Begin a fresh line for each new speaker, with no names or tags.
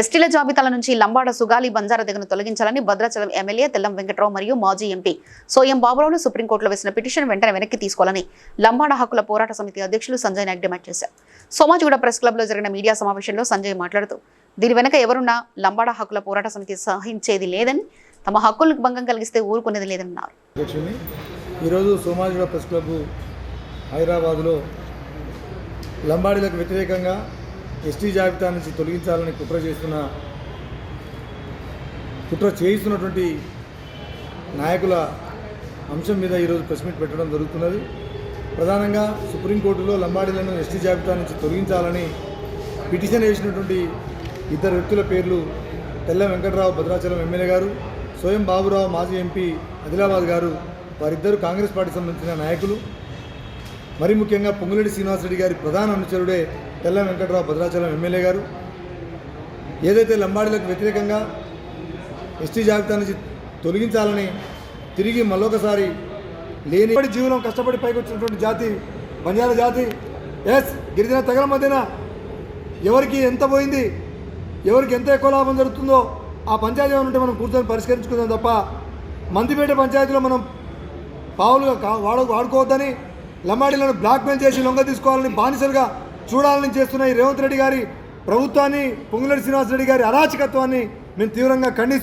ఎస్టీల జాబితాల నుంచి లంబాడ సుగాలి బంజారా తెగను తొలగించాలని భద్రాచలం ఎమ్మెల్యే తెల్లం వెంకట్రావు మరియు మాజీ ఎంపీ సోయం బాబురావును సుప్రీంకోర్టులో వేసిన పిటిషన్ వెంటనే వెనక్కి తీసుకోవాలని లంబాడ హక్కుల పోరాట సమితి అధ్యక్షులు సంజయ్ నాయక్ డిమాండ్ చేశారు. సోమాజిగూడ ప్రెస్ క్లబ్లో జరిగిన మీడియా సమావేశంలో సంజయ్ మాట్లాడుతూ దీని వెనక ఎవరున్నా లంబాడ హక్కుల పోరాట సమితి సహించేది లేదని తమ హక్కులకు భంగం కలిగిస్తే ఊరుకునేది లేదన్నారు.
ఈరోజు సోమాజిగూడ ప్రెస్ క్లబ్ హైదరాబాద్లో లంబాడీలకు వ్యతిరేకంగా ఎస్టీ జాబితా నుంచి తొలగించాలని కుట్ర చేస్తున్న కుట్ర చేయిస్తున్నటువంటి నాయకుల అంశం మీద ఈరోజు ప్రెస్ మీట్ పెట్టడం జరుగుతున్నది. ప్రధానంగా సుప్రీంకోర్టులో లంబాడీలను ఎస్టీ జాబితా నుంచి తొలగించాలని పిటిషన్ వేసినటువంటి ఇద్దరు వ్యక్తుల పేర్లు తెల్ల వెంకటరావు భద్రాచలం ఎమ్మెల్యే గారు స్వయం బాబురావు మాజీ ఎంపీ ఆదిలాబాద్ గారు వారిద్దరు కాంగ్రెస్ పార్టీ సంబంధించిన నాయకులు మరి ముఖ్యంగా పొంగులేటి శ్రీనివాసరెడ్డి గారి ప్రధాన అనుచరుడే తెల్ల వెంకటరావు భద్రాచలం ఎమ్మెల్యే గారు. ఏదైతే లంబాడీలకు వ్యతిరేకంగా ఎస్టీ జాబితా నుంచి తొలగించాలని తిరిగి మళ్ళొకసారి లేని జీవనం కష్టపడి పైకి వచ్చినటువంటి జాతి బంజారా జాతి ఎస్ గిరిజన తెగల మధ్యన ఎవరికి ఎంత పోయింది ఎవరికి ఎంత ఎక్కువ లాభం జరుగుతుందో ఆ పంచాయతీ ఉంటే మనం కూర్చొని పరిష్కరించుకుందాం తప్ప మందిపేట పంచాయతీలో మనం పావులుగా వాడు వాడుకోవద్దని లమాడీలను బ్లాక్మెయిల్ చేసి లొంగ తీసుకోవాలని బానిసలుగా చూడాలని చేస్తున్న ఈ రేవంత్ రెడ్డి గారి ప్రభుత్వాన్ని పొంగులేటి శ్రీనివాసరెడ్డి గారి అరాచకత్వాన్ని మేము తీవ్రంగా ఖండిస్తున్నాం.